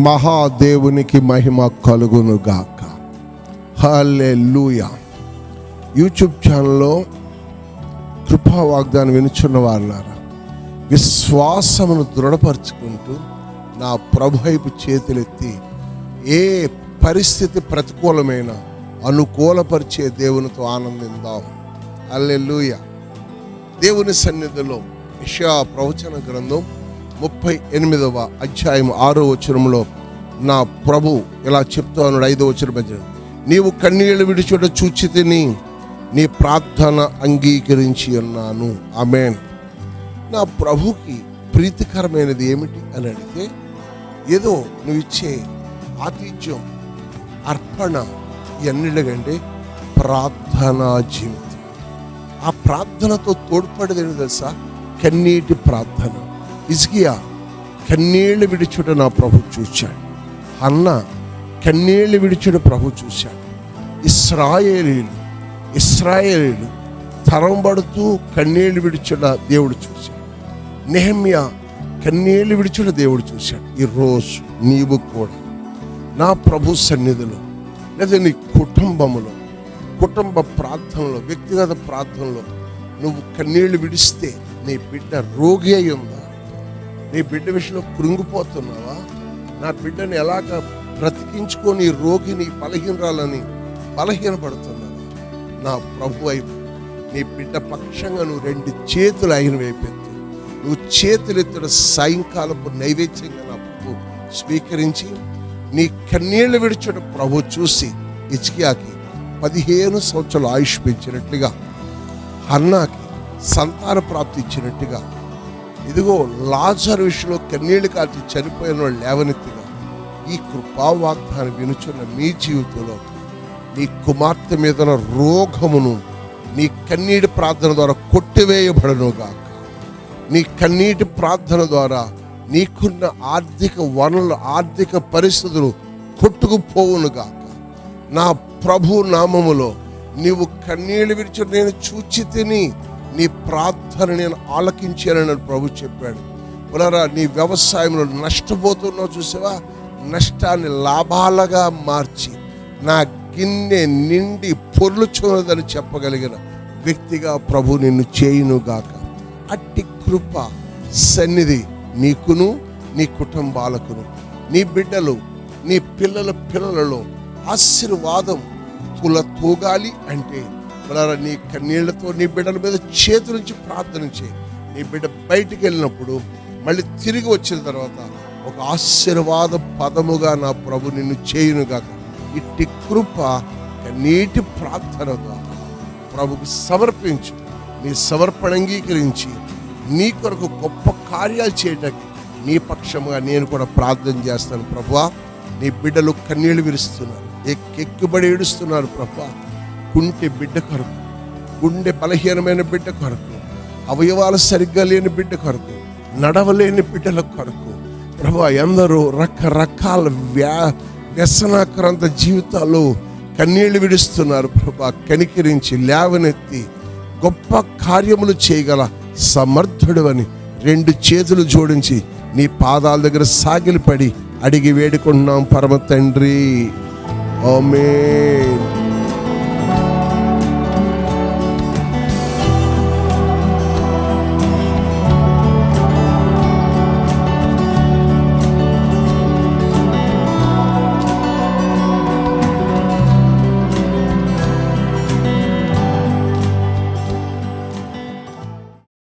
మహాదేవునికి మహిమ కలుగును గాక లూయ యూట్యూబ్ ఛానల్లో కృపా వాగ్దానం వినుచున్న వారులారా విశ్వాసమును దృఢపరుచుకుంటూ నా ప్రభు వైపు చేతులెత్తి ఏ పరిస్థితి ప్రతికూలమైన అనుకూలపరిచే దేవునితో ఆనందిందాం అల్లెలుయ దేవుని సన్నిధిలో యెషయా ప్రవచన గ్రంథం ముప్పై ఎనిమిదవ అధ్యాయం ఆరో వచనంలో నా ప్రభు ఇలా చెప్తా అన్నాడు ఐదో వచనం నీవు కన్నీళ్ళు విడిచుట చూచి తిని నీ ప్రార్థన అంగీకరించి ఉన్నాను. ఆమెన్. నా ప్రభుకి ప్రీతికరమైనది ఏమిటి అని అడిగితే ఏదో నువ్వు ఇచ్చే ఆతిథ్యం అర్పణ ఎన్నిళ్ళకంటే ప్రార్థనా జీవితం. ఆ ప్రార్థనతో తోడ్పడేది తెలుసా? కన్నీటి ప్రార్థన. ఇజ్కియా కన్నీళ్ళు విడిచుట నా ప్రభు చూశాడు అన్న కన్నీళ్ళు విడిచుట ప్రభు చూశాడు. ఇస్రాయేలీలు ఇస్రాయేలీలు తరం పడుతూ కన్నీళ్ళు విడిచుట దేవుడు చూశాడు. నెహమ్య కన్నీళ్ళు విడిచుట దేవుడు చూశాడు. ఈరోజు నీవు కూడా నా ప్రభు సన్నిధిలో లేదా నీ కుటుంబంలో కుటుంబ ప్రార్థనలో వ్యక్తిగత ప్రార్థనలో నువ్వు కన్నీళ్ళు విడిస్తే నీ బిడ్డ రోగి అయి ఉందా? నీ బిడ్డ విషయంలో కృంగిపోతున్నావా? నా బిడ్డని ఎలాగ బ్రతికించుకొని రోగిని బలహీనరాలని బలహీనపడుతున్నావా? నా ప్రభు వైపు నీ బిడ్డ పక్షంగా నువ్వు రెండు చేతులు ఆయన వైపెత్తు నువ్వు చేతులెత్తున సాయంకాలపు నైవేద్యంగా నా ప్రభు స్వీకరించి నీ కన్నీళ్ళు విడిచుట ప్రభు చూసి ఇచ్కియాకి పదిహేను సంవత్సరాలు ఆయుష్ పెంచినట్లుగా అన్నాకి సంతాన ప్రాప్తి ఇచ్చినట్టుగా ఇదిగో లాజర్ విషయంలో కన్నీళ్ళు కాల్చి చనిపోయిన వాళ్ళు లేవనెత్తిగా ఈ కృపా వాగ్దానం వినుచున్న మీ జీవితంలో నీ కుమార్తె మీద రోగమును నీ కన్నీటి ప్రార్థన ద్వారా కొట్టివేయబడను గాక. నీ కన్నీటి ప్రార్థన ద్వారా నీకున్న ఆర్థిక వనరులు ఆర్థిక పరిస్థితులు కొట్టుకుపోవును గాక. నా ప్రభు నామములో నీవు కన్నీళ్ళు విడిచి నేను చూచి తిని నీ ప్రార్థన నేను ఆలకించానని ప్రభు చెప్పాడు. పునరా నీ వ్యవసాయంలో నష్టపోతున్నావు చూసావా? నష్టాన్ని లాభాలుగా మార్చి నా గిన్నె నిండి పొర్లుచున్నదని చెప్పగలిగిన వ్యక్తిగా ప్రభు నిన్ను చేయునుగాక. అట్టి కృప సన్నిధి నీకును నీ కుటుంబాలకును నీ బిడ్డలు నీ పిల్లల పిల్లలలో ఆశీర్వాదం తుల తూగాలి అంటే పునర నీ కన్నీళ్ళతో నీ బిడ్డల మీద చేతుల నుంచి ప్రార్థన చేయి. నీ బిడ్డ బయటికి వెళ్ళినప్పుడు మళ్ళీ తిరిగి వచ్చిన తర్వాత ఒక ఆశీర్వాద పదముగా నా ప్రభు నిన్ను చేయునుగాక ఇట్టి కృప నీటి ప్రార్థన ద్వారా ప్రభుకు సమర్పించు. నీ సమర్పణ అంగీకరించి నీ కొరకు గొప్ప కార్యాలు చేయడానికి నీ పక్షముగా నేను కూడా ప్రార్థన చేస్తాను ప్రభువా నీ బిడ్డలు కన్నీళ్ళు విరుస్తున్నారు. ఎక్కెక్కుబడి ఏడుస్తున్నారు ప్రభా. కుంటి బిడ్డ కొరకు. గుండె బలహీనమైన బిడ్డ కొరకు. అవయవాలు సరిగ్గా లేని బిడ్డ కొరకు. నడవలేని బిడ్డల కొరకు. ప్రభా ఎందరో రకరకాల వ్యా వ్యసనాక్రాంత జీవితాలు కన్నీళ్ళు విడుస్తున్నారు ప్రభా. కనికరించి లేవనెత్తి గొప్ప కార్యములు చేయగల సమర్థుడు అని రెండు చేతులు జోడించి నీ పాదాల దగ్గర సాగిలిపడి అడిగి వేడుకుంటున్నాం పరమ తండ్రి. ఓమే